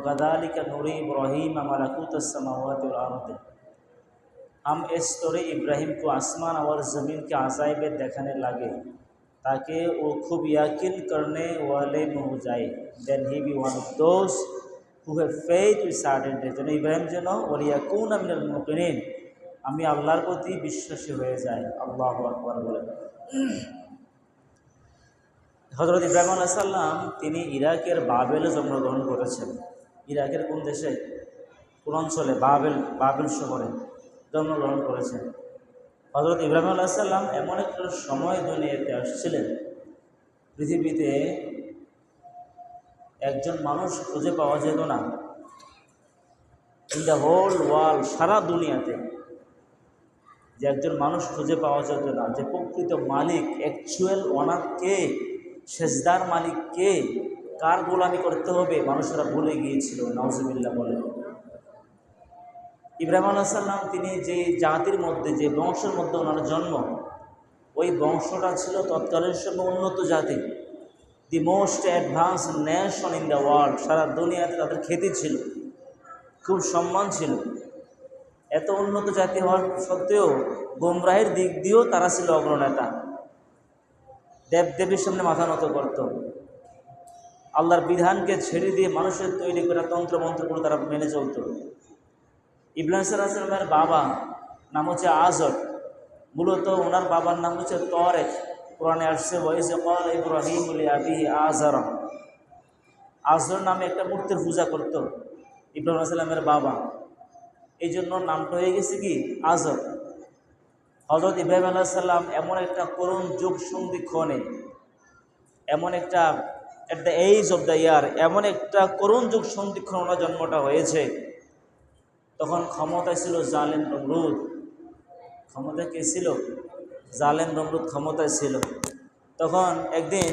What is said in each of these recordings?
वकदालिका नूरी इब्राहिम मलकूत समावत और आरत हम इस तौर इब्राहिम को आसमान और ज़मीन के अजायब देखने लगे ताकि वो खूब यकीन करने वाले में हो जाए then he be one of those who have faith with certainty যেন ইব্রাহিম যেন ওলিয়াকুন আমিনাল মুকিনিন আমি আল্লাহর প্রতি বিশ্বাসী হয়ে যাই আল্লাহ আকবর বলেন হজরত ইব্রাহিম আলাইসাল্লাম তিনি ইরাকের বাবেলে জন্মগ্রহণ করেছেন ইরাকের কোন দেশে? কোন অঞ্চলে? বাবেল বাবেল শহরে জন্মগ্রহণ করেছেন হজরত ইব্রাহিম আলাইসাল্লাম এমন একটা সময় দুনিয়াতে আসছিলেন, পৃথিবীতে একজন মানুষ খুঁজে পাওয়া যেত না। ইন দ্য হোল ওয়ার্ল্ড সারা দুনিয়াতে যে একজন মানুষ খুঁজে পাওয়া যেত না, যে প্রকৃত মালিক অ্যাকচুয়াল ওনার কে, সেজদার মালিক কে কার গোলামি করতে হবে? মানুষেরা ভুলে গিয়েছিল নওয়াজবিল্লা বলে। ইব্রাহিম আলাহাল্লাম তিনি যে জাতির মধ্যে, যে বংশের মধ্যে ওনার জন্ম, ওই বংশটা ছিল তৎকালীন সময় উন্নত জাতি। The most advance nation in the world সারা দুনিয়াতে তাদের খ্যাতি ছিল, খুব সম্মান ছিল। এত উন্নত জাতি হওয়ার সত্ত্বেও গোমরাহের দিক দিয়েও তারা ছিল অগ্রনেতা। দেব দেবীর সামনে মাথা নত করত। আল্লাহর বিধানকে ছেড়ে দিয়ে মানুষের তৈরি করা তন্ত্র মন্ত্রগুলো তারা মেনে চলত। ইব্রাহিম সাল্লামের বাবা নাম হচ্ছে আজর। মূলত ওনার বাবার নাম হচ্ছে তরেক কোরআনে আসছে বয়সে কল ইব্রাহিম আজর। আজর নামে একটা মূর্তির পূজা করত ইব্রাহিম সাল্লামের বাবা। এই জন্য নামটা হয়ে গেছে কি? আজর। হজরত ইব্রাহিম আল্লাহ সাল্লাম এমন একটা করুণ যুগ সন্ধিক্ষণে এমন একটা at the age of the year এমন একটা করুণ যুগ সন্ধিক্ষণ ওনার জন্মটা হয়েছে। তখন ক্ষমতায় ছিল জালেন নমরুদ। ক্ষমতা কে ছিল? জালেন নমরুদ ক্ষমতায় ছিল। তখন একদিন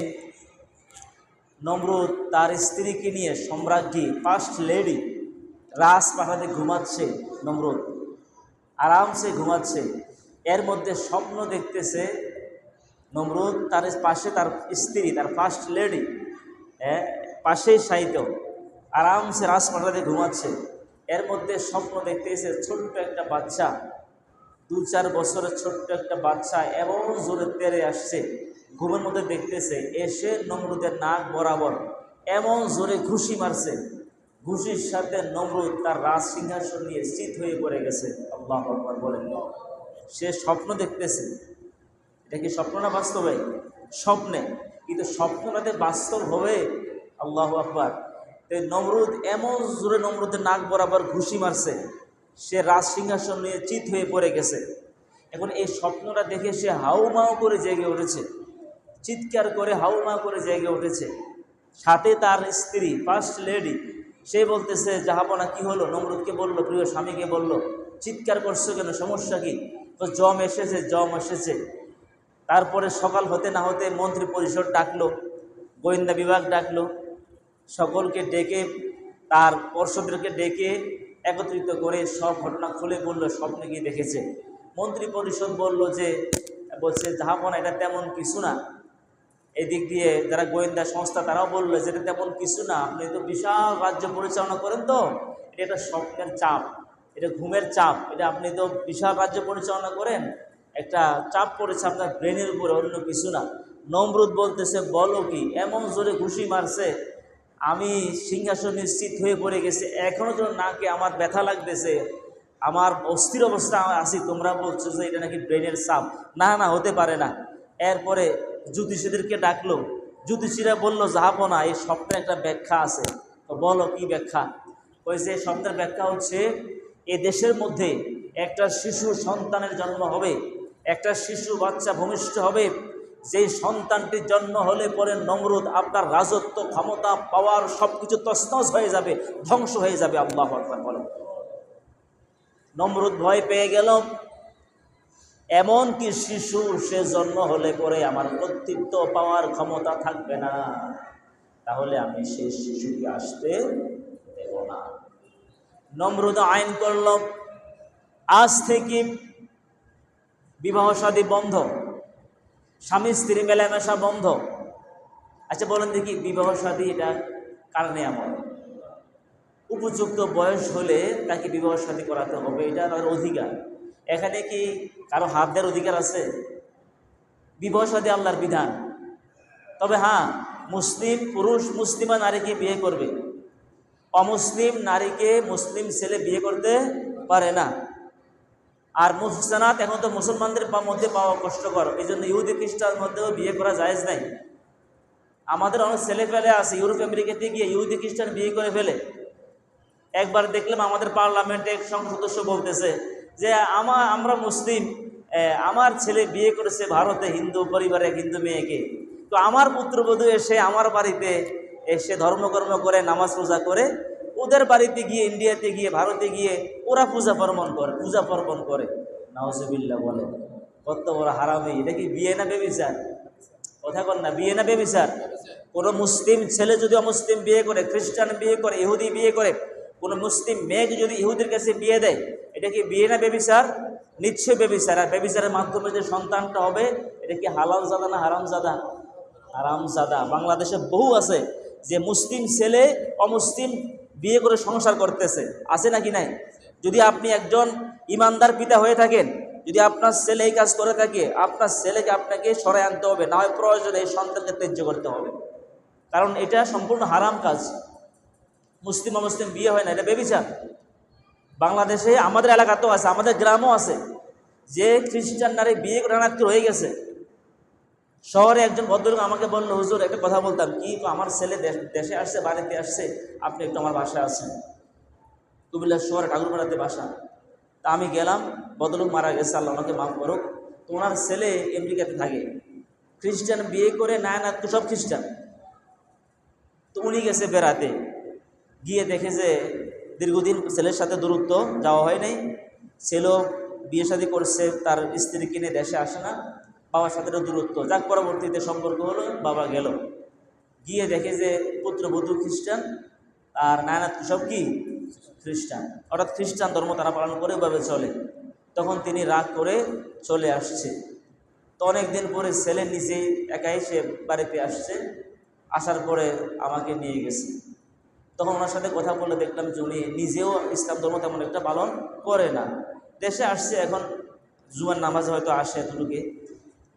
নমরুদ তার স্ত্রীকে নিয়ে সম্রাজ্ঞী ফার্স্ট লেডি রাজপাঠাতে ঘুমাচ্ছে নমরুদ। আরামসে ঘুমাচ্ছে। এর মধ্যে স্বপ্ন দেখতেছে নমরুদ তার পাশে তার স্ত্রী, তার ফার্স্ট লেডি হ্যাঁ পাশেই সাহিত্য আরামসে রাজপাঠাতে ঘুমাচ্ছে। এর মধ্যে স্বপ্ন দেখতেছে ছোট্ট একটা বাচ্চা দু চার বছরের ছোট্ট একটা বাচ্চা এমন জোরে তেরে আসছে, ঘুমের মধ্যে দেখতেছে, এসে নমরুদের নাক বরাবর এমন জোরে ঘুষি মারছে। ঘুষির সাথে নমরুদ তার রাজ সিংহাসন নিয়ে স্থিত হয়ে পড়ে গেছে। আল্লাহ বলেন। সে স্বপ্ন দেখতেছে। এটা কি স্বপ্ন না বাস্তবে? স্বপ্নে। কিন্তু স্বপ্নটাতে বাস্তব হবে। আল্লাহ আকবর। নমরুদ এমন জোরে নমরুদের নাক বরাবর ঘুষি মারছে, সে রাজ সিংহাসন নিয়ে চিত হয়ে পড়ে গেছে। এখন এই স্বপ্নটা দেখে সে হাউমাউ করে জেগে উঠেছে। চিৎকার করে হাউমাউ করে জেগে উঠেছে। সাথে তার স্ত্রী ফার্স্ট লেডি সে বলতেছে, জাহাপনা, কি হলো? নমরুদকে বলল, প্রিয় স্বামীকে বলল, চিৎকার করছ কেন? সমস্যা কি? তো জম এসেছে জম এসেছে। তারপরে সকাল হতে না হতে মন্ত্রী পরিষদ ডাকলো, গোয়েন্দা বিভাগ ডাকলো, সকলকে ডেকে তার পর্ষদকে ডেকে একত্রিত করে সব ঘটনা খুলে বলল, স্বপ্নে গিয়ে দেখেছে। মন্ত্রী পরিষদ বলল যে, বলছে জাহাপনা এটা তেমন কিছু না। এদিক দিয়ে যারা গোয়েন্দা সংস্থা, তারাও বলল যে, এটা তেমন কিছু না। আপনি তো বিশাল রাজ্য পরিচালনা করেন তো। এটা একটা স্বপ্নের চাপ, এটা ঘুমের চাপ, এটা আপনি তো বিশাল রাজ্য পরিচালনা করেন। একটা চাপ পড়েছে আপনার ব্রেনের উপরে, অন্য কিছু না। নমরুদ বলতেছে, বলো কি, এমন জোরে ঘুষি মারছে, আমি সিংহাসন নিশ্চিত হয়ে পড়ে গেছে এখনও যেন নাকে আমার ব্যথা লাগতেছে, আমার অস্থির অবস্থা আছি, তোমরা বলছো যে এটা নাকি ব্রেনের চাপ না না, হতে পারে না। এরপরে জ্যোতিষীদেরকে ডাকলো, জ্যোতিষীরা বলল যাব না, এই স্বপ্নের একটা ব্যাখ্যা আছে। তো বলো, কি ব্যাখ্যা? ওই যে স্বপ্নের ব্যাখ্যা হচ্ছে, এ দেশের মধ্যে একটা শিশু সন্তানের জন্ম হবে একটা শিশু বাচ্চা ভূমিষ্ঠ হবে, যেই সন্তানটির জন্ম হলে পরে নমরুদ আপনার রাজত্ব, ক্ষমতা পাওয়ার সব কিছু তসনস হয়ে যাবে, ধ্বংস হয়ে যাবে, আল্লাহ আকবর বলেন। নমরুদ ভয় পেয়ে গেল। এমন কি শিশুর সে জন্ম হলে পরে আমার কর্তৃত্ব, পাওয়ার ক্ষমতা থাকবে না। তাহলে আমি সেই শিশুকে আসতে দেব না। নমরুদ আইন করল, আজ থেকে বিবাহ সাদী বন্ধ। স্বামী, স্ত্রী মেলামেশা বন্ধ। আচ্ছা বলেন দেখি বিবাহ সাদী এটা কারণে আমার উপযুক্ত বয়স হলে তাকে বিবাহ শাদী করাতে হবে, এটা তার অধিকার। এখানে কি কারও হাত দেওয়ার অধিকার আছে? বিবাহ শাদী আল্লাহর বিধান। তবে হ্যাঁ মুসলিম পুরুষ, মুসলিমা নারীকে বিয়ে করবে। অমুসলিম নারীকে মুসলিম ছেলে বিয়ে করতে পারে না। আর মুহসানাত এখন তো মুসলমানদের মধ্যে পাওয়া কষ্টকর। এই জন্য ইহুদি খ্রিস্টান মধ্যেও বিয়ে করা জায়েজ নাই। আমাদের অনেক ছেলে ফেলে আছে, ইউরোপ, আমেরিকাতে গিয়ে ইহুদি খ্রিস্টান বিয়ে করে ফেলে। একবার দেখলাম আমাদের পার্লামেন্টে এক সদস্য বলতেছে যে আমার আমরা মুসলিম আমার ছেলে বিয়ে করেছে ভারতে, হিন্দু পরিবারে হিন্দু মেয়েকে। তো আমার পুত্রবধূ এসে আমার বাড়িতে এসে ধর্মকর্ম করে, নামাজ পূজা করে ওদের বাড়িতে গিয়ে, ইন্ডিয়াতে গিয়ে, ভারতে গিয়ে ওরা পূজা পার্বণ করে, পূজা পার্বণ করে। নাওজবিল্লা বলে, কত বড় হারামি, এটা কি বিয়ে না বেবিচার? কথা কর না, বিয়ে না বেবিচার? কোনো মুসলিম ছেলে যদি অমুসলিম বিয়ে করে, খ্রিস্টান বিয়ে করে, ইহুদি বিয়ে করে, কোনো মুসলিম মেয়েকে যদি ইহুদির কাছে বিয়ে দেয়, এটা কি বিয়ে না বেবিচার? নিশ্চয় বেবিচার। আর বেবিচারের মাধ্যমে যে সন্তানটা হবে, এটা কি হালাল জাদা না হারাম জাদা হারাম জাদা বাংলাদেশে বহু আছে যে মুসলিম ছেলে অমুসলিম বিয়ে করে সংসার করতেছে, আছে নাকি নাই? যদি আপনি একজন ইমানদার পিতা হয়ে থাকেন, যদি আপনার ছেলে এই কাজ করে থাকে, আপনার ছেলেকে আপনাকে সরাই আনতে হবে, না হয় প্রয়োজনে এই সন্তানকে ত্যায্য করতে হবে। কারণ এটা সম্পূর্ণ হারাম কাজ। মুসলিম অমুসলিম বিয়ে হয় না, এটা বেবিচার। বাংলাদেশে আমাদের এলাকাতেও আছে, আমাদের গ্রামও আছে। যে খ্রিস্টান নারী বিয়ে করে রানাত্ম হয়ে গেছে শহরে একজন ভদ্রলোক আমাকে বলল, হুজুর, একটা কথা বলতাম। কি আমার ছেলে দেশ- আসছে, বাড়িতে আসছে, আপনি একটু আমার বাসায় আছেন কুমিল্লা শহরে ঠাকুরপাড়াতে বাসা। তা আমি গেলাম, ভদ্রলোক মারা গেছে, আল্লাহ ওনাকে মাফ করুক। তো ওনার ছেলে আমেরিকাতে থাকে। খ্রিস্টান বিয়ে করে নায় না, তো সব খ্রিস্টান। তো উনি গেছে বেড়াতে। গিয়ে দেখে যে দীর্ঘদিন ছেলের সাথে দূরত্ব, যাওয়া হয় নাই। ছেলেও বিয়ে শাদী করছে, তার স্ত্রী কিনে দেশে আসে না। বাবার সাথে দূরত্ব। যাক, পরবর্তীতে সম্পর্ক হলো, বাবা গেল। গিয়ে দেখে যে পুত্রবধূ খ্রিস্টান, আর নায়নাত সব কি? খ্রিস্টান। অর্থাৎ খ্রিস্টান ধর্ম তারা পালন করে ওইভাবে চলে। তখন তিনি রাগ করে চলে আসছে। তো অনেক দিন পরে ছেলে নিজেই একাই সে বাড়িতে আসছে, আসার পরে আমাকে নিয়ে গেছে। তখন ওনার সাথে কথা বলে দেখলাম যে উনি নিজেও ইসলাম ধর্ম তেমন একটা পালন করে না। দেশে আসছে, এখন জুমার নামাজে হয়তো আসে এতটুকু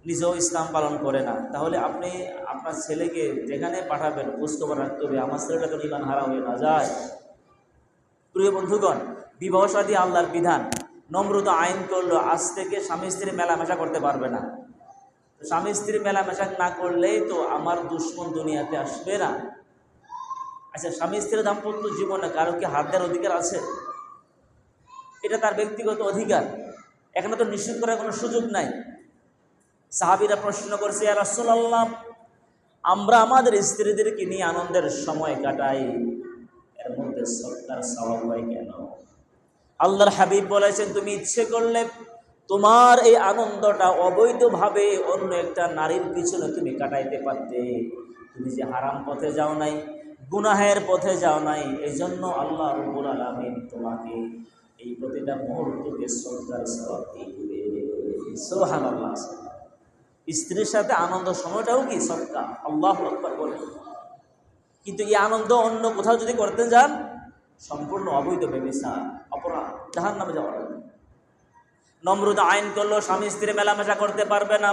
নিজেও ইসলাম পালন করে না। তাহলে আপনি আপনার ছেলেকে যেখানে পাঠাবেন খোঁজখবর রাখতে হবে। আমার ছেলেটা তো ইমান হারা হয়ে না যায়। প্রিয় বন্ধুগণ বিবাহ সাদী আল্লাহর বিধান। নম্রত আইন করল আজ থেকে স্বামী স্ত্রী মেলামেশা করতে পারবে না। স্বামী স্ত্রী মেলামেশা না করলেই তো আমার দুশ্মন দুনিয়াতে আসবে না। আচ্ছা স্বামী স্ত্রীর দাম্পত্য জীবনে কারও কি হাত দেওয়ার অধিকার আছে? এটা তার ব্যক্তিগত অধিকার। এখানে তো নিশ্চিত করার কোনো সুযোগ নাই। সাহাবিরা প্রশ্ন করছে রাসূলুল্লাহ, আমরা আমাদের স্ত্রীদেরকে নিয়ে আনন্দের সময় কাটাই। এর মধ্যে সরকার স্বভাব হয় কেন? আল্লাহর হাবিব বলেছেন, তুমি ইচ্ছে করলে তোমার এই আনন্দটা অবৈধভাবে অন্য একটা নারীর পিছনে তুমি কাটাইতে পারতে। তুমি যে হারাম পথে যাও নাই, গুনাহের পথে যাও নাই এই জন্য আল্লাহ রব্বুল আলমিন তোমাকে এই প্রতিটা মুহূর্তকে সরকার স্বভাব দিবে সোহান আল্লাহ স্ত্রীর সাথে আনন্দ সময়টাও কি সৎকা? আল্লাহ আকবর বলে। কিন্তু এই আনন্দ অন্য কোথাও যদি করতে যান সম্পূর্ণ অবৈধ ব্যবসা অপরাধ জাহান নামে যাওয়া নম্রত আইন করল স্বামী স্ত্রী মেলামেশা করতে পারবে না।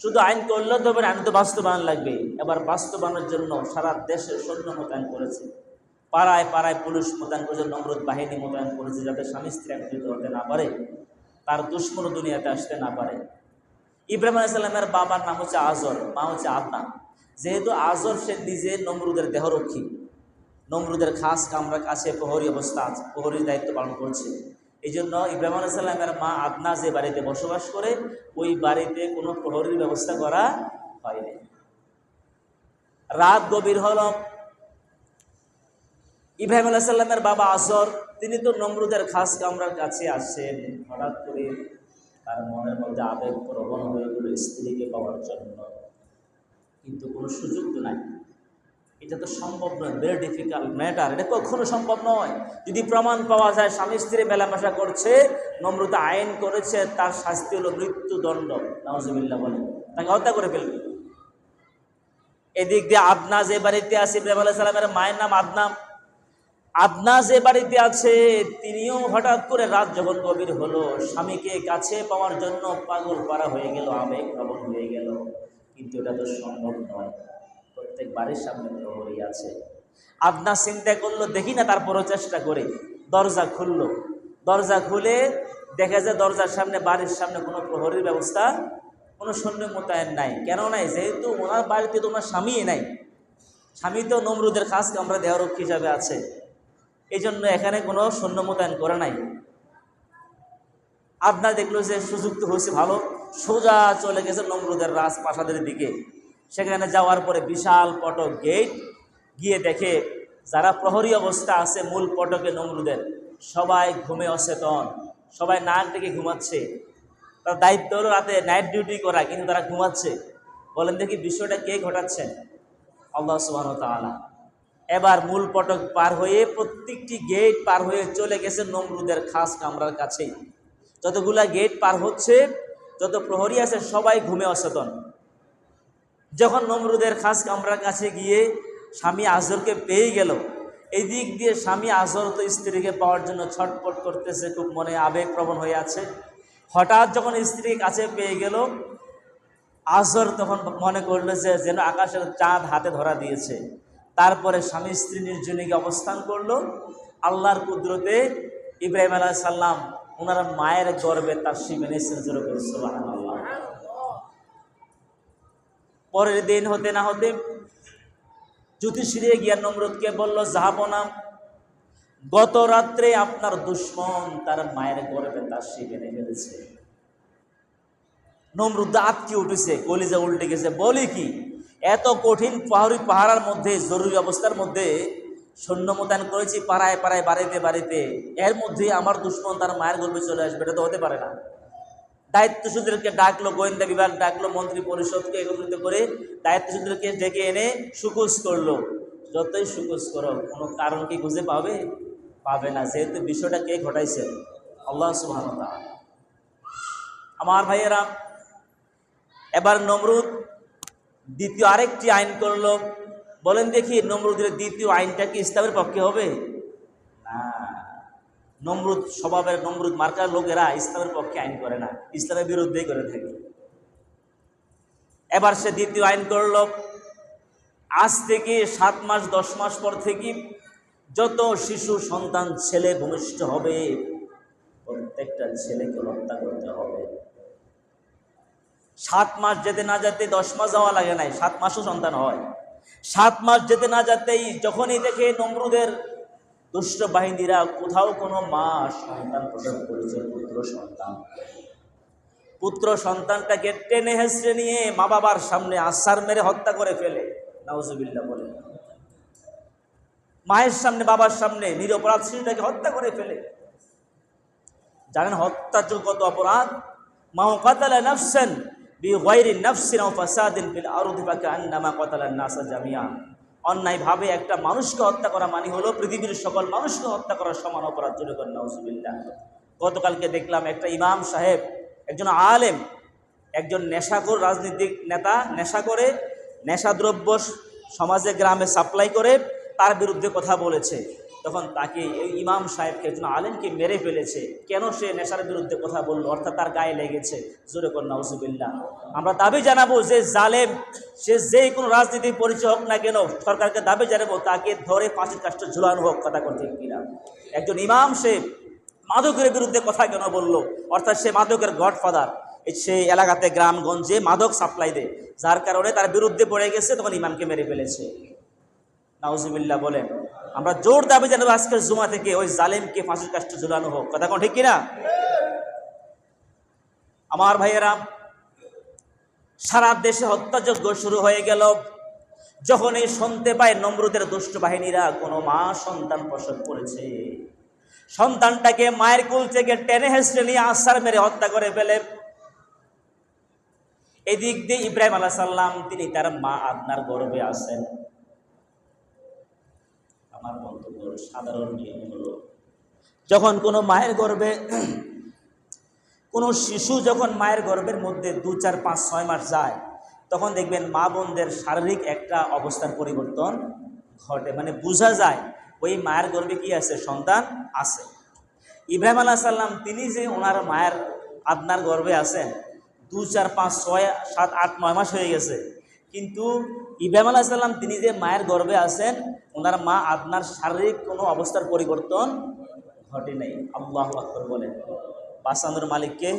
শুধু আইন করলে তো হবে না, আইন তো বাস্তবায়ন লাগবে। এবার বাস্তবায়নের জন্য সারা দেশে সৈন্য মোতায়েন করেছে। পাড়ায় পাড়ায় পুলিশ মোতায়েন করেছে নম্রত বাহিনী মোতায়েন করেছে যাতে স্বামী স্ত্রী একত্রিত হতে না পারে তার দুশ্মন দুনিয়াতে আসতে না পারে। ইব্রাহিম আলাইসাল্লামের বাবার নাম হচ্ছে আজর, মা হচ্ছে আদনা। যেহেতু আজর সে নিজে নমরুদের দেহরক্ষী, নমরুদের খাস কামরা কাছে প্রহরী অবস্থা আছে, প্রহরীর দায়িত্ব পালন করছে। এই জন্য ইব্রাহিম আলাইসাল্লামের মা আদনা যে বাড়িতে বসবাস করে, ওই বাড়িতে কোনো প্রহরীর ব্যবস্থা করা হয়নি রাত গভীর হল, ইব্রাহিম আলাইসাল্লামের বাবা আসর তিনি তো নমরুদের খাস কামরার কাছে আসেন হঠাৎ করে তার মনের মধ্যে আবেগ প্রবণ হয়ে গেল স্ত্রীকে পাওয়ার জন্য। কিন্তু কোনো সুযোগ তো নাই। এটা তো সম্ভব নয়। ভেরি ডিফিকাল্ট ম্যাটার এটা কখনো সম্ভব নয়। যদি প্রমাণ পাওয়া যায়, স্বামী স্ত্রী মেলামেশা করছে, নম্রতা আইন করেছে, তার শাস্তি হলো মৃত্যুদণ্ড। নওয়াজবিল্লা বলে তাকে হত্যা করে ফেলবে। এদিক দিয়ে আদনা যে বাড়িতে আছে, ইব্রাহিম আলাহ সালামের মায়ের নাম আদনা আদনা যে বাড়িতে আছে, তিনিও হঠাৎ করে রাত যখন গভীর হলো, স্বামীকে কাছে পাওয়ার জন্য পাগল পারা হয়ে গেল, আবেগ প্রবণ হয়ে গেল। কিন্তু এটা তো সম্ভব নয়। প্রত্যেক বাড়ির সামনে প্রহরী আছে। আদনা চিন্তা করল, দেখি না, তারপরও চেষ্টা করে। দরজা খুললো। দরজা খুলে দেখা যায় দরজার সামনে, বাড়ির সামনে কোনো প্রহরীর ব্যবস্থা, কোনো সৈন্য মোতায়েন নাই। কেন নাই? যেহেতু ওনার বাড়িতে তো ওনার স্বামীই নাই। স্বামী তো নমরুদের খাস কামরা দেহরক্ষী হিসাবে আছে। এই জন্য এখানে কোনো সৈন্য মোতায়েন করে নাই। আপনার দেখল যে সুযোগ তো হয়েছে ভালো, সোজা চলে গেছে নমরুদের রাজপ্রাসাদের দিকে। সেখানে যাওয়ার পরে বিশাল পটক গেট গিয়ে দেখে যারা প্রহরী অবস্থা আছে মূল পটকে নমরুদের, সবাই ঘুমে অচেতন, সবাই নাক ডেকে ঘুমাচ্ছে। তার দায়িত্ব হলো রাতে নাইট ডিউটি করা, কিন্তু তারা ঘুমাচ্ছে। বলেন দেখি বিষয়টা কে ঘটাচ্ছেন আল্লাহ সুবাহ তালা এবার মূল পটক পার হয়ে প্রত্যেকটি গেট পার হয়ে চলে গেছে নমরুদের খাস কামরার কাছেই। যতগুলা গেট পার হচ্ছে, যত প্রহরী আছে সবাই ঘুমে অচেতন। যখন নমরুদের খাস কামরার কাছে গিয়ে স্বামী আজরকে পেয়ে গেল এই দিক দিয়ে স্বামী আজর তো স্ত্রীকে পাওয়ার জন্য ছটপট করতেছে, খুব মনে আবেগপ্রবণ হয়ে আছে। হঠাৎ যখন স্ত্রীর কাছে পেয়ে গেল আজর তখন মনে করল যে যেন আকাশের চাঁদ হাতে ধরা দিয়েছে। তারপরে স্বামী স্ত্রী নির্জনীকে অবস্থান করল। আল্লাহর কুদরতে ইব্রাহিম আলাহ সাল্লাম ওনার মায়ের গর্বে তার শিব এনেছেন জোরে পরের দিন হতে না হতে জ্যোতিষীরে গিয়া নমরুদকে বলল যাহাবনা গত রাত্রে আপনার দুশ্মন তার মায়ের গর্বে তার শিব এনে ফেলেছে। নমরুদ আটকে উঠেছে, কলিজা উল্টে গেছে, বলি কি এত কঠিন পাহাড়ি পাহাড়ার মধ্যে, জরুরি অবস্থার মধ্যে সৈন্য মোতায়েন করেছি পাড়ায় পাড়ায়, বাড়িতে বাড়িতে। এর মধ্যে আমার দুশ্মন তার মায়ের গর্বে চলে আসবে, এটা তো হতে পারে না। দায়িত্বশীলদেরকে ডাকলো, গোয়েন্দা বিভাগ ডাকলো, মন্ত্রী পরিষদকে একত্রিত করে দায়িত্বশীলদেরকে ডেকে এনে সুকুস করল। যতই সুকুস করো, কোনো কারণ কি খুঁজে পাবে? পাবে না, যেহেতু বিষয়টা কে ঘটাইছে? আল্লাহ সুবহান আমার ভাইয়েরা, এবার নমরুদ দ্বিতীয় আরেকটি আইন করল। বলেন দেখি নমরুদের দ্বিতীয় আইনটা কি ইসলামের পক্ষে হবে? না। নমরুদ স্বভাবের, নমরুদ মার্কার লোকেরা ইসলামের পক্ষে আইন করে না। ইসলামের বিরুদ্ধেই করে থাকে। এবার সে দ্বিতীয় আইন করল। আজ থেকে সাত মাস, দশ মাস পর থেকে যত শিশু, সন্তান, ছেলে ভূমিষ্ঠ হবে, প্রত্যেকটা ছেলেকে হত্যা করতে হবে। সাত মাস যেতে না যেতে দশ মাস যাওয়া লাগে নাই, সাত মাসও সন্তান হয়। সাত মাস যেতে না যেতেই যখনই দেখে নমরুদের দুষ্ট বাহিনীরা কোথাও কোনো মা সন্তান প্রসব করেছে, পুত্র সন্তান। পুত্র সন্তানটাকে টেনে হেসড়ে নিয়ে মা বাবার সামনে আসার মেরে হত্যা করে ফেলে, নাউজুবিল্লাহ বলে। মায়ের সামনে, বাবার সামনে নিরপরাধ শিশুটাকে হত্যা করে ফেলে। জানেন হত্যাযোগ্য কত অপরাধ? মাও কাতালা নাফসান নাসা অন্যায়ভাবে একটা মানুষকে হত্যা করা মানে হলো পৃথিবীর সকল মানুষকে হত্যা করার সমান অপরাধ জোরে করেন গতকালকে দেখলাম একটা ইমাম সাহেব, একজন আলেম, একজন নেশাখোর রাজনীতিক নেতা নেশা করে, নেশাদ্রব্য সমাজে গ্রামে সাপ্লাই করে, তার বিরুদ্ধে কথা বলেছে। তখন তাকে এই ইমাম সাহেবকে, একজন আলেমকে মেরে ফেলেছে। কেন সে নেশার বিরুদ্ধে কথা বলল? অর্থাৎ তার গায়ে লেগেছে। জোরে কর নাউজুবিল্লাহ। আমরা দাবি জানাব যে জালেম, সে যেই কোনো রাজনীতির পরিচয় হোক না কেন, সরকারকে দাবি জানাব, তাকে ধরে ফাঁসির কাজটা ঝুলানো হোক, কথা করতে কিনা। একজন ইমাম, সে মাদকের বিরুদ্ধে কথা কেন বলল? অর্থাৎ সে মাদকের গডফাদার। সে এলাকাতে, গ্রামগঞ্জে মাদক সাপ্লাই দেয়। যার কারণে তার বিরুদ্ধে পড়ে গেছে, তখন ইমামকে মেরে ফেলেছে। নাউজুবিল্লাহ বলেন আমরা জোর দাবি জানাব আজকের জুমা থেকে, ওই জালেমকে ফাঁসির কাজটা ঝুলানো হোক। কথা কোন ঠিক কিনা? আমার ভাইয়েরা, সারা দেশে হত্যাযজ্ঞ শুরু হয়ে গেল। যখনই শুনতে পায় নমরুদের দুষ্ট বাহিনীরা, কোনো মা সন্তান প্রসব করেছে। সন্তানটাকে মায়ের কুল থেকে টেনে হেসড়ে নিয়ে আসার মেরে হত্যা করে ফেলে। এদিক দিয়ে ইব্রাহিম আলাহ সাল্লাম তিনি তার মা আপনার গর্বে আছেন। আমার মন্তব্য সাধারণ নিয়ম হলো, যখন কোনো মায়ের গর্ভে, কোনো শিশু যখন মায়ের গর্ভের মধ্যে দু, চার, পাঁচ, ছয় মাস যায়, তখন দেখবেন মা বোনদের শারীরিক একটা অবস্থার পরিবর্তন ঘটে। মানে বোঝা যায়, ওই মায়ের গর্ভে কি আছে? সন্তান আছে। ইব্রাহিম আলাহ সাল্লাম তিনি যে ওনার মায়ের আদনার গর্ভে আছেন, দু, চার, পাঁচ, ছয়, সাত, আট, নয় মাস হয়ে গেছে, কিন্তু ইব্রাহিম আলাহ সাল্লাম তিনি যে মায়ের গর্বে আছেন, ওনার মা আপনার শারীরিক কোনো অবস্থার পরিবর্তন ঘটে নাই। আল্লাহ আকবর বলেন। বাসানোর মালিককে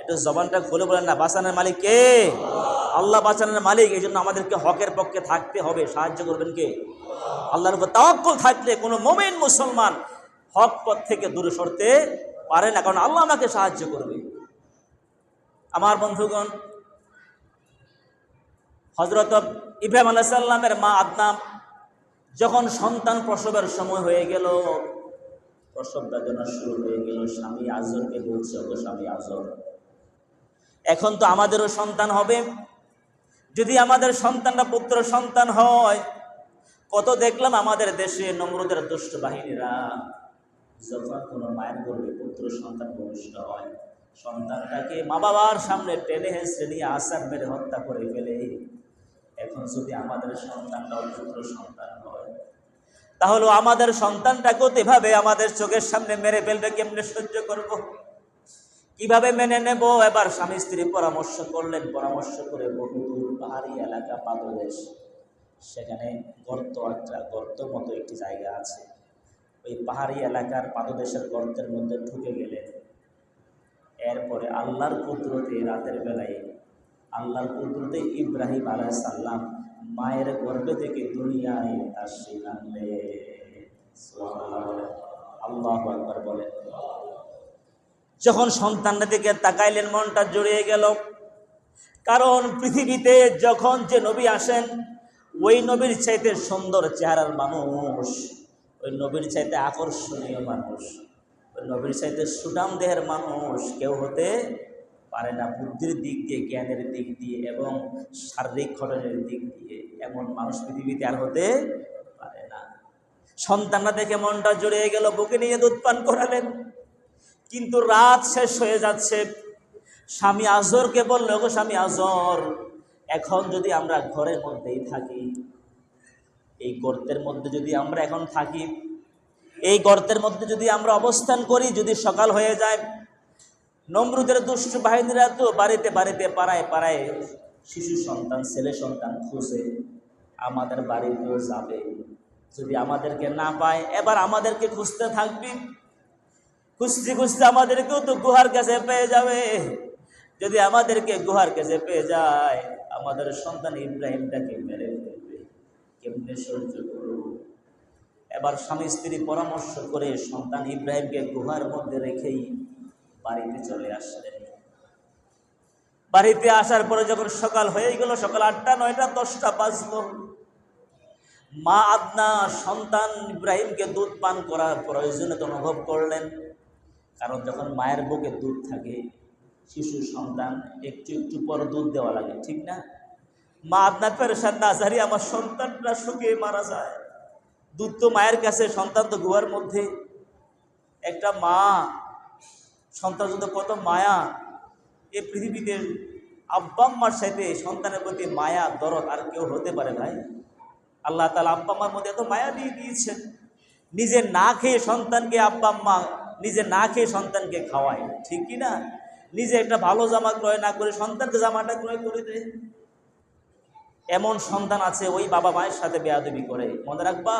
একটু জবানটা খুলে বলেন না, বাঁচানোর মালিক কে? আল্লাহ বাসানের মালিক এই জন্য আমাদেরকে হকের পক্ষে থাকতে হবে। সাহায্য করবেন কে? আল্লাহর উপর তাওয়াক্কুল থাকলে কোনো মোমেন মুসলমান হক পথ থেকে দূরে সরতে পারে না, কারণ আল্লাহ আমাকে সাহায্য করবে। আমার বন্ধুগণ হজরত ইব্রাহিম আলাহ সাল্লামের মা আদনাম যখন সন্তান প্রসবের সময় হয়ে গেল, প্রসব বেদনা শুরু হয়ে গেল, স্বামী আজরকে বলছে ওগো স্বামী আজর, এখন তো আমাদেরও সন্তান হবে। যদি আমাদের সন্তানরা পুত্র সন্তান হয়, কত দেখলাম আমাদের দেশে নমরুদের দুষ্ট বাহিনীরা, যখন কোনো মায়ের গর্ভে পুত্র সন্তান ভূমিষ্ঠ হয়, সন্তানটাকে মা বাবার সামনে টেনে হেসে নিয়ে আসার মেরে হত্যা করে ফেলে। এখন যদি আমাদের সন্তানটাও পুত্র সন্তান হয়, তাহলে আমাদের সন্তানটাকেও এভাবে আমাদের চোখের সামনে মেরে ফেলবে, কেমনে সহ্য করব। কীভাবে মেনে নেব? এবার স্বামী স্ত্রী পরামর্শ করলেন, পরামর্শ করে বহুদূর পাহাড়ি এলাকা পাদদেশ, সেখানে গর্ত একটা গর্ত মতো একটি জায়গা আছে। ওই পাহাড়ি এলাকার পাদদেশের গর্তের মধ্যে ঢুকে গেলেন। এরপরে আল্লাহর কুদরতে রাতের বেলায় আল্লাহর কুদরতে ইব্রাহিম আলাহ সাল্লাম মায়ের গর্ভে থেকে দুনিয়ায় তার আনলে আল্লাহ একবার বলেন যখন সন্তানটা দিকে তাকাইলেন, মনটা জড়িয়ে গেল। কারণ পৃথিবীতে যখন যে নবী আসেন, ওই নবীর চাইতে সুন্দর চেহারার মানুষ, ওই নবীর চাইতে আকর্ষণীয় মানুষ, ওই নবীর চাইতে সুটাম দেহের মানুষ কেউ হতে পারে না বুদ্ধির দিক দিয়ে, জ্ঞানের দিক দিয়ে এবং শারীরিক ঘটনের দিক দিয়ে। এমন মানুষ পৃথিবীতে আর হতে পারে না। সন্তানরা দেখে মনটা জড়িয়ে গেল, বুকে নিয়ে দুধ পান করালেন। কিন্তু রাত শেষ হয়ে যাচ্ছে। স্বামী আজরকে বলল, গো স্বামী আজর এখন যদি আমরা ঘরের মধ্যেই থাকি, এই গর্তের মধ্যে যদি আমরা এখন থাকি, এই গর্তের মধ্যে যদি আমরা অবস্থান করি, যদি সকাল হয়ে যায় নমরুদের দুষ্ট বাহিনীরা তো বাড়িতে বাড়িতে পাড়ায় পাড়ায় শিশু সন্তান, ছেলে সন্তান খুঁজে আমাদের বাড়িতেও যাবে। যদি আমাদেরকে না পায়, এবার আমাদেরকে খুঁজতে থাকবি। খুঁজতে খুঁজতে আমাদেরকেও তো গুহার কাছে পেয়ে যাবে। যদি আমাদেরকে গুহার কাছে পেয়ে যায়, আমাদের সন্তান ইব্রাহিমটাকে মেরে ফেলবে। কেমনে সহ্য করব? এবার স্বামী স্ত্রী পরামর্শ করে সন্তান ইব্রাহিমকে গুহার মধ্যে রেখেই বাড়িতে চলে আসলেন। বাড়িতে আসার পরে যখন সকাল হয়ে গেল, সকাল আটটা, নয়টা, দশটা বাজলো। মা আদনা, সন্তান ইব্রাহিমকে দুধ পান করার প্রয়োজনীয়তা অনুভব করলেন। কারণ যখন মায়ের বুকে দুধ থাকে, শিশু, সন্তান একটু একটু পর দুধ দেওয়া লাগে, ঠিক না? মা আপনার পেরেশান না জারি আমার সন্তানটা শুকিয়ে মারা যায়। দুধ তো মায়ের কাছে, সন্তান তো গুহার মধ্যে। একটা মা সন্তান যদি কত মায়া এ পৃথিবীতে আব্বা আম্মার সাথে সন্তানের প্রতি মায়া, দরদ আর কেউ হতে পারে ভাই আল্লাহ তালা আব্বা আম্মার মধ্যে এত মায়া দিয়ে দিয়েছেন। নিজে না খেয়ে সন্তানকে আব্বা আম্মা, নিজে না খেয়ে সন্তানকে খাওয়ায়, ঠিক কি না? নিজে একটা ভালো জামা ক্রয় না করে সন্তানকে জামাটা ক্রয় করে দেয়। এমন সন্তান আছে, ওই বাবা মায়ের সাথে বেয়াদবি করে। মনে রাখবা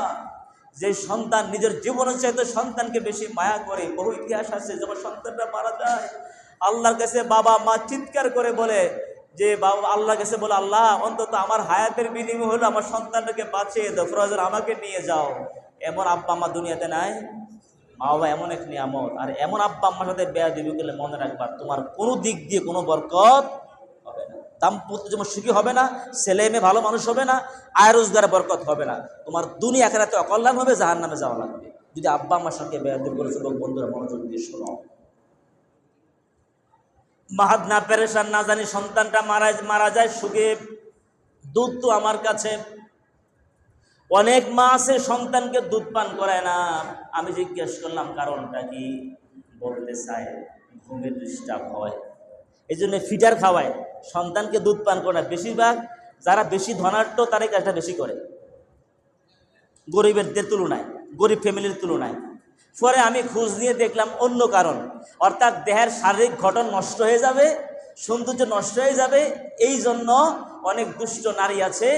যে সন্তান নিজের জীবনের চাইতে সন্তানকে বেশি মায়া করে, বহু ইতিহাস আছে যখন সন্তানটা মারা যায়, আল্লাহর কাছে বাবা মা চিৎকার করে বলে যে, বাবা, আল্লাহর কাছে বলে, আল্লাহ, অন্তত আমার হায়াতের বিনিময় হলো আমার সন্তানটাকে বাঁচিয়ে দাও প্রয়োজন আমাকে নিয়ে যাও। এমন আব্বা আমার দুনিয়াতে নাই। মা বাবা এমন এক নিয়ামত। আর এমন আব্বা আম্মার সাথে বেয়া দিবি করলে মনে রাখবা, তোমার কোনো দিক দিয়ে কোনো বরকত দাম্পত্য যেমন সুখী হবে না, ছেলে মেয়ে ভালো মানুষ হবে না, আয় রোজগারে বরকত হবে না। তোমার দুনিয়া খেলাতে অকল্যাণ হবে জাহার নামে যাওয়া লাগবে। যদি আব্বা আম্মার সঙ্গে বেয়াদবি করেছে, লোক বন্ধুরা মনোযোগ দিয়ে শোনো। মাহাদ না পেরেশান, না জানি সন্তানটা মারা মারা যায় সুখে। দুধ তো আমার কাছে। অনেক মা আছে, সন্তানকে দুধ পান করায় না। আমি জিজ্ঞেস করলাম, কারণটা কি? বলতে চায়, ঘুমের ডিস্টার্ব হয়। এই জন্য ফিডার খাওয়ায়। সন্তানকে দুধ পান করে না। বেশিরভাগ যারা বেশি ধনাঢ্য, তারাই কাজটা বেশি করে। গরিবেরদের তুলনায়, গরিব ফ্যামিলির তুলনায়। পরে আমি খোঁজ নিয়ে দেখলাম অন্য কারণ। অর্থাৎ দেহের শারীরিক গঠন নষ্ট হয়ে যাবে, সৌন্দর্য নষ্ট হয়ে যাবে, এই জন্য অনেক দুষ্ট নারী আছে,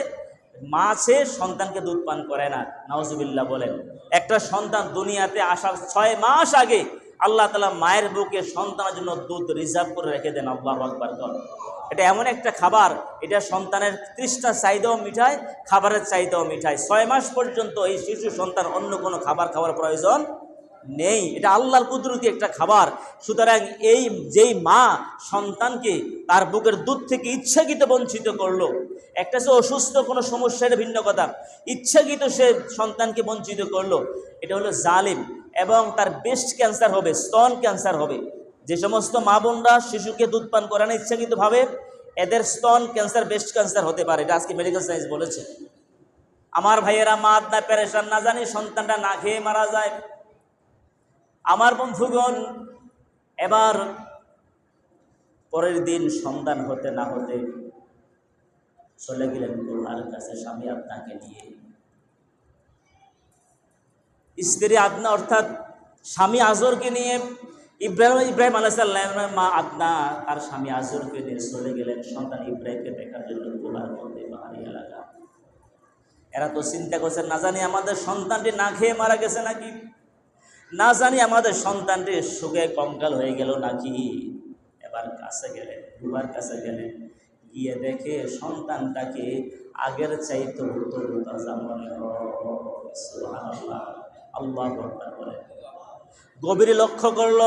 মা আছে, সন্তানকে দুধ পান করে না। নওয়াজুবিল্লাহ বলেন, একটা সন্তান দুনিয়াতে আসার ছয় মাস আগে আল্লাহ তালা মায়ের বুকে সন্তানের জন্য দুধ রিজার্ভ করে রেখে দেন, আল্লাহ আকবর কর এটা এমন একটা খাবার, এটা সন্তানের তৃষ্ণা চাহিদাও মিঠায় খাবারের চাহিদাও মিঠায় ছয় মাস পর্যন্ত এই শিশু, সন্তান অন্য কোনো খাবার খাওয়ার প্রয়োজন নেই। এটা আল্লাহর কুদরতি একটা খাবার। সুতরাং এই যেই মা সন্তানকে তার বুকের দুধ থেকে ইচ্ছাকৃত বঞ্চিত করল, একটা সে অসুস্থ কোনো সমস্যা এটা ভিন্ন কথা, ইচ্ছাকৃত সে সন্তানকে বঞ্চিত করল, এটা হলো জালিম। এবং তার বেস্ট ক্যান্সার হবে স্তন ক্যান্সার হবে। যে সমস্ত মা বোনরা শিশুকে দুধ পান করে না ইচ্ছাকৃতভাবে, এদের স্তন ক্যান্সার বেস্ট ক্যান্সার হতে পারে। এটা আজকে মেডিকেল সায়েন্স বলেছে। আমার ভাইয়েরা মা না প্যারেশান না জানি সন্তানটা না খেয়ে মারা যায়। আমার বন্ধুগণ, এবার পরের দিন সন্তান হতে না হতে চলে গেলেন গোলার কাছে, স্বামী আপনাকে নিয়ে। স্ত্রী আদনা অর্থাৎ স্বামী আজরকে নিয়ে ইব্রাহিম ইব্রাহিম আলাইসাল্লামের মা আদনা তার স্বামী আজরকে নিয়ে চলে গেলেন। সন্তান ইব্রাহিমকে দেখার জন্য গোলার মধ্যে পাহাড়ি এলাকা। এরা তো চিন্তা করছে, না জানি আমাদের সন্তানটি না খেয়ে মারা গেছে নাকি? না জানি আমাদের সন্তানটি সুখে কঙ্কাল হয়ে গেল নাকি? এবার কাছে গেলেন, দুবার কাছে গেলেন। গিয়ে দেখে সন্তানটাকে আগের চাইতে উত্তর তাজা মনে হয়। আল্লাহ গভীরে লক্ষ্য করল,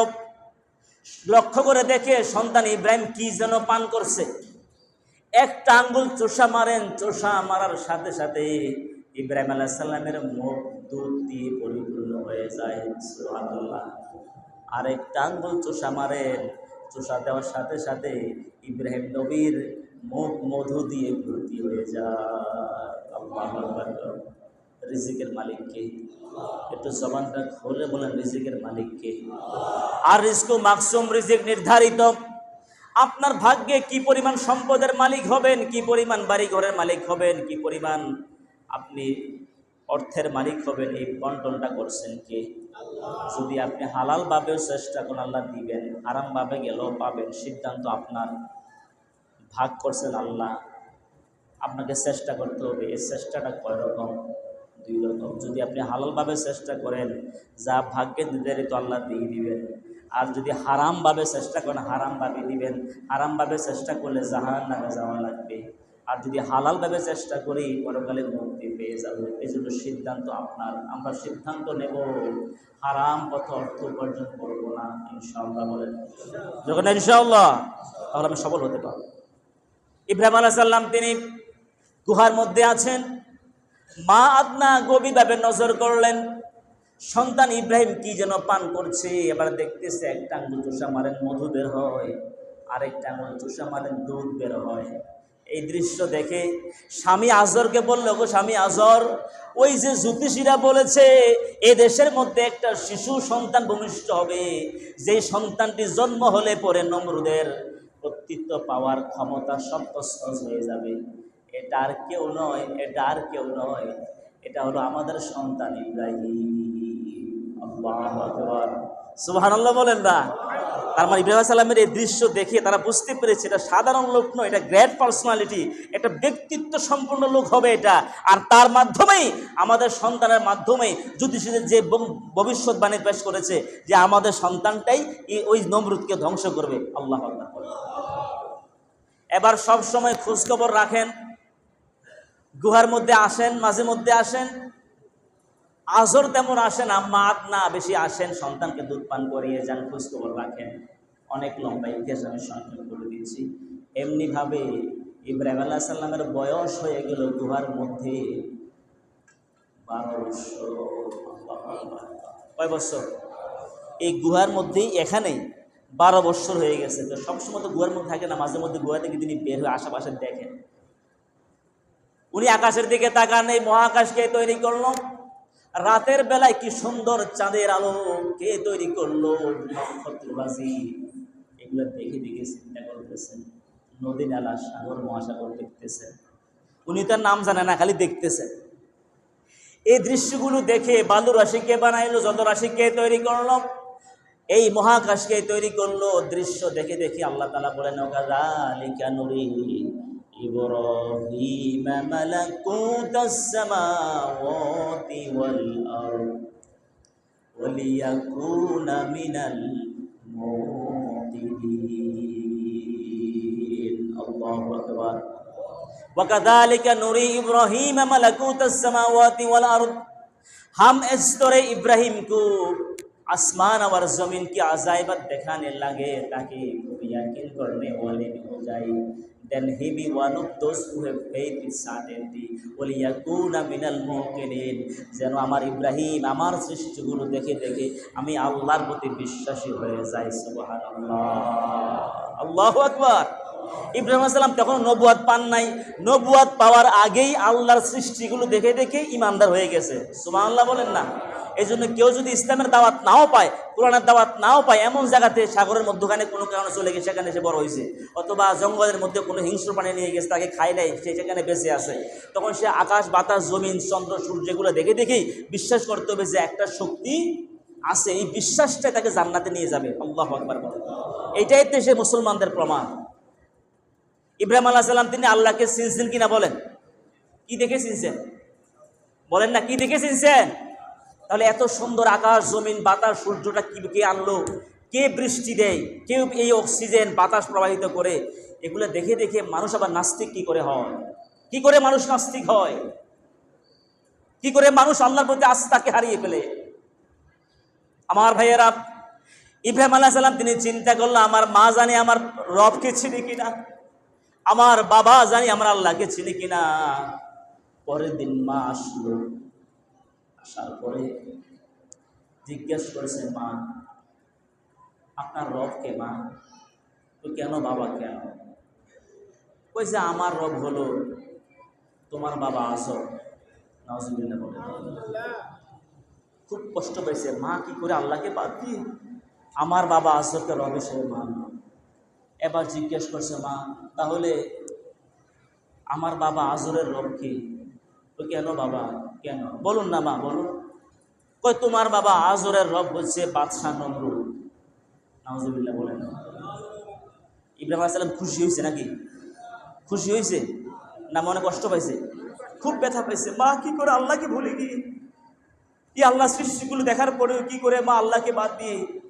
লক্ষ্য করে দেখে সন্তান ইব্রাহিম কি যেন পান করছে। একটা আঙ্গুল চোষা মারেন, চোষা মারার সাথে সাথে ইব্রাহিম আলাহ সাল্লামের মুখ দুধ দিয়ে পরিপূর্ণ হয়ে যায়, সুবহানাল্লাহ। আরেকটা আঙ্গুল চোষা মারেন, চোষা দেওয়ার সাথে সাথে ইব্রাহিম নবীর মুখ মধু দিয়ে ভর্তি হয়ে যায়। আল্লাহু রিজিকের মালিককে। একটু জবানটা খোলে বলেন রিজিকের মালিককে। আর রিস্কু মাকসুম রিজিক নির্ধারিত। আপনার ভাগ্যে কি পরিমাণ সম্পদের মালিক হবেন, কি পরিমাণ বাড়ি ঘরের মালিক হবেন, কি পরিমাণ আপনি অর্থের মালিক হবেন, এই বন্টনটা করছেন কে? যদি আপনি হালালভাবেও চেষ্টা করেন, আল্লাহ দিবেন আরামভাবে গেলেও পাবেন, সিদ্ধান্ত আপনার। ভাগ করছেন আল্লাহ। আপনাকে চেষ্টা করতে হবে, এই চেষ্টাটা কয় রকম দুই রকম যদি আপনি হালালভাবে চেষ্টা করেন, যা ভাগ্যে নির্ধারিত আল্লাহ দিয়ে দিবেন। আর যদি হারামভাবে চেষ্টা করেন, হারামভাবে দিবেন। হারামভাবে চেষ্টা করলে জাহান নামে যাওয়া লাগবে। আর যদি হালালভাবে চেষ্টা করি, পরকালে মুক্তি পেয়ে যাব। এই জন্য সিদ্ধান্ত আপনার। আমরা সিদ্ধান্ত নেব, হারাম পথ অর্থ উপার্জন করব না, ইনশাআল্লাহ বলেন। যখন ইনশাআল্লাহ, তাহলে আমি সফল হতে পারব। ইব্রাহিম আলাহ সাল্লাম তিনি গুহার মধ্যে আছেন। মা আদনা গভীরভাবে নজর করলেন। সন্তান ইব্রাহিম কি যেন পান করছে? এবার দেখতেছে একটা আঙ্গুল চুষা মারেন, মধু বের হয়। আরেকটা আঙ্গুল চুষা মারেন, দুধ বের হয়। এই দৃশ্য দেখে স্বামী আজরকে বলল, গো স্বামী আজর ওই যে জ্যোতিষীরা বলেছে, এ দেশের মধ্যে একটা শিশু সন্তান ভূমিষ্ঠ হবে। যেই সন্তানটি জন্ম হলে পরে নমরুদের কর্তৃত্ব পাওয়ার ক্ষমতা সব হয়ে যাবে। এটা আর কেউ নয় এটা আর কেউ নয়। এটা হলো আমাদের সন্তান ইব্রাহিম। সুবাহান আল্লাহ বলেন না। তার মানে ইব্রাহিম সাল্লামের এই দৃশ্য দেখে তারা বুঝতে পেরেছে এটা সাধারণ লোক নয়, এটা গ্রেট পার্সোনালিটি একটা ব্যক্তিত্ব সম্পূর্ণ লোক হবে এটা। আর তার মাধ্যমেই, আমাদের সন্তানের মাধ্যমেই জ্যোতিষীদের যে ব- ভবিষ্যৎবাণী পেশ করেছে যে আমাদের সন্তানটাই ওই নমরুদকে ধ্বংস করবে। আল্লাহ বলেন। এবার সব সময় খোঁজখবর রাখেন গুহার মধ্যে আসেন, মাঝে মধ্যে আসেন। আজর তেমন আসেন, আম্মা না বেশি আসেন, সন্তানকে দুধ পান করিয়ে যান, খোঁজখবর রাখেন। অনেক লম্বা ইতিহাস আমি সংক্ষেপ করে দিচ্ছি। এমনিভাবে ইব্রাহিম আল্লাহ সাল্লামের বয়স হয়ে গেল গুহার মধ্যে কয় বছর? এই গুহার মধ্যেই এখানেই বারো বছর হয়ে গেছে। তো সবসময় তো গুহার মধ্যে থাকে না, মাঝে মধ্যে গুহা থেকে তিনি বের হয়ে আশেপাশে দেখেন। উনি আকাশের দিকে তাকান, এই মহাকাশকে তৈরি করল। রাতের বেলায় কি সুন্দর চাঁদের আলো, কে তৈরি করল? নক্ষত্রবাজি এগুলো দেখে দেখে চিন্তা করতেছেন। নদী, নালা, সাগর, মহাসাগর দেখতেছেন। উনি তার নাম জানে না, খালি দেখতেছেন। এই দৃশ্যগুলো দেখে বালু রাশিকে বানাইলো, যত রাশিকে তৈরি করল? এই মহাকাশকে তৈরি করল দৃশ্য দেখে দেখে আল্লাহ তালা বলেন ওকালিকা নুরি। إبراهيم ملكوت السماوات والأرض وليكون من الموقدين الله أكبر وكذلك نري إبراهيم ملكوت السماوات والأرض हम इस तरह इब्राहिम को आसमान और ज़मीन की अजायबत दिखाने लगे ताकि यकीन करने वाले हो जाए then he be one of those who have faith with certainty. ওলিয়াকুনা মিনাল মুকিনিন যেন আমার ইব্রাহিম, আমার সৃষ্টিগুলো দেখে দেখে আমি আল্লাহর প্রতি বিশ্বাসী হয়ে যাই। সুবহানাল্লাহ। আল্লাহু আকবার। ইব্রাহিম আসসালাম তখন নবুয়াদ পান নাই। নবুয়াদ পাওয়ার আগেই আল্লাহর সৃষ্টিগুলো দেখে দেখে ইমানদার হয়ে গেছে। সুবহানাল্লাহ বলেন না। এই জন্য কেউ যদি ইসলামের দাওয়াত নাও পায়, কোরআনের দাওয়াত নাও পায়, এমন জায়গাতে সাগরের মধ্যখানে কোনো কারণে চলে গেছে, সেখানে সে বড় হয়েছে। অথবা জঙ্গলের মধ্যে কোনো হিংস্র প্রাণী নিয়ে গেছে, তাকে খায় নাই, সে সেখানে বেঁচে আছে। তখন সে আকাশ, বাতাস, জমিন, চন্দ্র সূর্যগুলো দেখে দেখেই বিশ্বাস করতে হবে যে একটা শক্তি আছে, এই বিশ্বাসটাই তাকে জান্নাতে নিয়ে যাবে। আল্লাহ আকবার বলে। এইটাই তো সে মুসলমানদের প্রমাণ। ইব্রাহিম আল্লাহ সাল্লাম তিনি আল্লাহকে চিনছেন কিনা বলেন? কি দেখে চিনছেন? বলেন না, কি দেখে চিনছেন? তাহলে এত সুন্দর আকাশ, জমিন, বাতাস, সূর্যটা কি, কে আনলো? কে বৃষ্টি দেয়? কেউ এই অক্সিজেন, বাতাস প্রবাহিত করে? এগুলো দেখে দেখে মানুষ আবার নাস্তিক কি করে হয়? কি করে মানুষ নাস্তিক হয়? কি করে মানুষ আল্লাহর প্রতি আস্থাকে হারিয়ে ফেলে? আমার ভাইয়েরা, ইব্রাহিম আল্লাহ সাল্লাম তিনি চিন্তা করল আমার মা জানে আমার রবকে চিনি কিনা আমার বাবা জানি আমার আল্লাহকে চিনি কিনা পরের দিন মা আসলো। আসার পরে জিজ্ঞেস করেছে মা, আপনার রব কে মা? তো কেন বাবা কেন? ওই যে, আমার রব হলো তোমার বাবা আসো নজরুল্লাহ বলে। খুব কষ্ট পেয়েছে। মা কি করে আল্লাহকে বাদ দিয়ে আমার বাবা আসরকে রব হিসেবে মানল? এবার জিজ্ঞেস করছে, মা, তাহলে আমার বাবা আজরের রব কি? কেন বাবা? কেন? বলুন না মা, বলুন। কই তোমার বাবা আজরের রব হচ্ছে বাদশাহ নমরুদ। নাউজুবিল্লাহ বলেন। ইব্রাহিম আলাইসাল্লাম খুশি হয়েছে নাকি? খুশি হয়েছে? না মনে কষ্ট পাইছে? খুব ব্যথা পাইছে। মা, কি করে আল্লাহকে ভুলে গিয়ে? এই আল্লাহ সৃষ্টিগুলো দেখার পরেও কি করে মা আল্লাহকে বাদ দিয়ে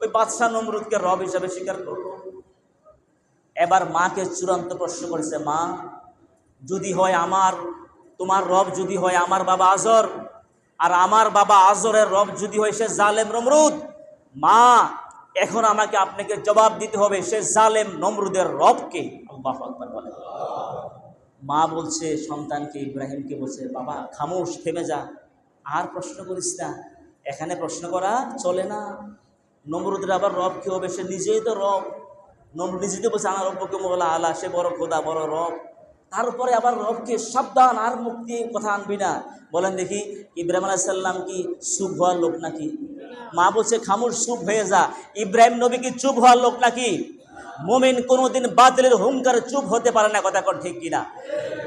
ওই বাদশাহ নমরুদকে রব হিসাবে স্বীকার করল? এবার মাকে চূড়ান্ত প্রশ্ন করেছে, মা যদি হয় আমার, তোমার রব যদি হয় আমার বাবা আজর, আর আমার বাবা আজরের রব যদি হয় সে জালেম নমরুদ। মা, এখন আমাকে আপনাকে জবাব দিতে হবে, সে জালেম নমরুদের রবকে। আল্লাহ আকবার বলে। মা বলছে, সন্তানকে ইব্রাহিমকে বলছে, বাবা, খামোশ, থেমে যা। আর প্রশ্ন করিস না, এখানে প্রশ্ন করা চলে না। নমরুদের আবার রব কি হবে? সে নিজেই তো রব। নমরুদ নিজেই তো বলছে, আমার রব্বকে মোগলা আলা সে বড় খোদা, বড় রব। তারপরে আবার রবকে সাবধান আর মুক্তি কথা আনবি না। বলেন দেখি, ইব্রাহিম আলাইসাল্লাম কি সুখ হওয়ার লোক নাকি? মা বলছে খামুর সুখ হয়ে যা। ইব্রাহিম নবী কি চুপ হওয়ার লোক নাকি? মমিন কোনোদিন বাতিলের হুঙ্কার চুপ হতে পারে না, কথা কর ঠিক কিনা?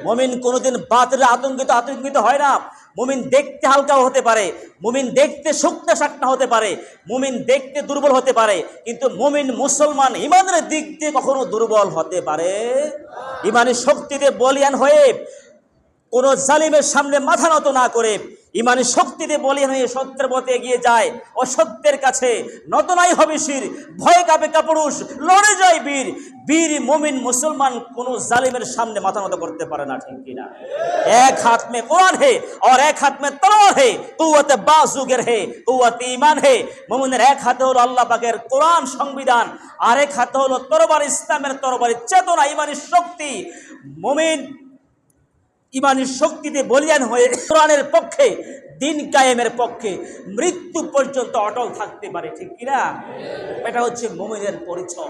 মমিন কোনোদিন বাতিলের আতঙ্কিত আতঙ্কিত হয় না। মুমিন দেখতে হালকাও হতে পারে, মুমিন দেখতে শক্তি শাক্তা হতে পারে, মুমিন দেখতে দুর্বল হতে পারে, কিন্তু মুমিন মুসলমান ইমানের দিক দিয়ে কখনো দুর্বল হতে পারে। ইমানের শক্তিতে বলিয়ান হয়ে কোনো জালিমের সামনে মাথা নত না করে ইমানি শক্তিতে বলিয়ান হয়ে সত্যের পথে এগিয়ে যায় অসত্যের কাছে নতনাই হবে শির। ভয় কাপে কাপুরুষ, লড়ে যায় বীর। বীর, মমিন, মুসলমান কোনো জালিমের সামনে মাথা মতো করতে পারে না, ঠিক কিনা? এক হাত মে কোরআন হে और এক হাত মে তলোয়ার হে। কুওয়াত বাজুগের হে, কুওয়াত ঈমান হে। মুমিনের এক হাতে হলো আল্লাহ পাকের কোরআন সংবিধান, আর এক হাতে হলো তরবার ইসলামের তরবারি চেতনা ইমানি শক্তি। মুমিন ইমানের শক্তিতে বলিয়ান হয়ে কোরআনের পক্ষে, দিন কায়েমের পক্ষে মৃত্যু পর্যন্ত অটল থাকতে পারে, ঠিক কিনা? এটা হচ্ছে মোমিনের পরিচয়।